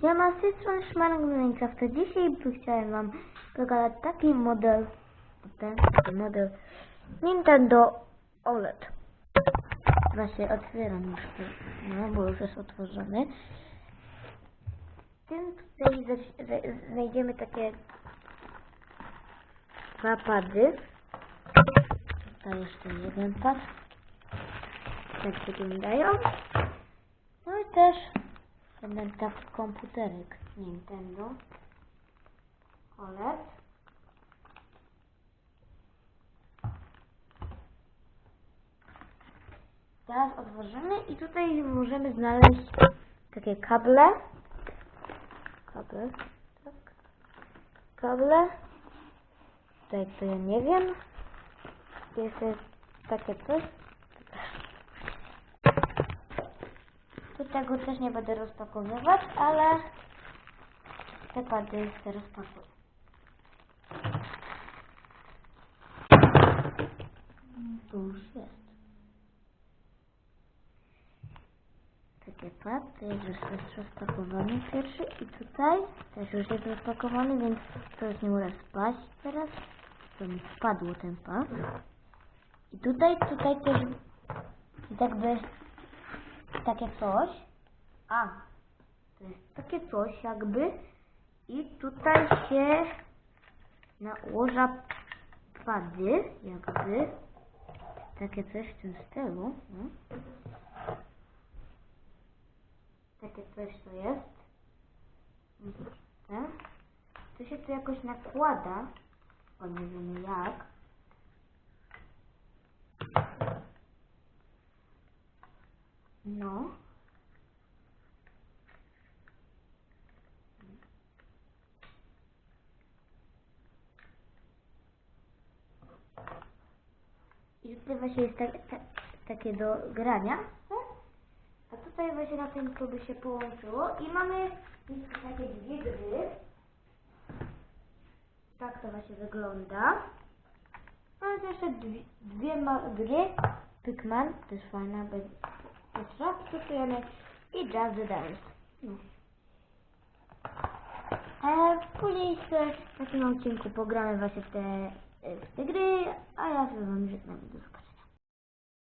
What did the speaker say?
Siema, z tej strony Szmarek Minecrafta. Dzisiaj chciałem wam pokazać taki model, ten model Nintendo OLED. Właśnie otwieram już no bo już jest otworzony. W tym tutaj znajdziemy takie dwa pady. Tutaj jeszcze jeden pad. Tak wyglądają. No i też ten taki komputerek Nintendo OLED. Teraz otworzymy i tutaj możemy znaleźć takie kable. Kable, tak. Kable. Tutaj to ja nie wiem. Jest takie coś. Tu tego też nie będę rozpakowywać, ale te pady chcę rozpakować. Tu już jest. Takie jest już jest rozpakowany pierwszy i tutaj też już jest rozpakowany, więc to już nie może spaść teraz. To mi spadło ten pad. I tutaj, tutaj też jakby takie coś. A, to jest takie coś jakby i tutaj się nałoża pady, jakby takie coś w tym stylu. No. Takie coś to jest. To się tu jakoś nakłada, bo nie wiemy jak. No. I tutaj właśnie jest tak, tak, takie do grania. A tutaj właśnie na tym to by się połączyło i mamy takie dwie gry. Tak to właśnie wygląda. Mamy jeszcze dwie, dwie gry. Pikman, jest fajna, raz stosujemy i Just the Dance. No. E, później jeszcze w takim odcinku pogramy właśnie te, w te gry, a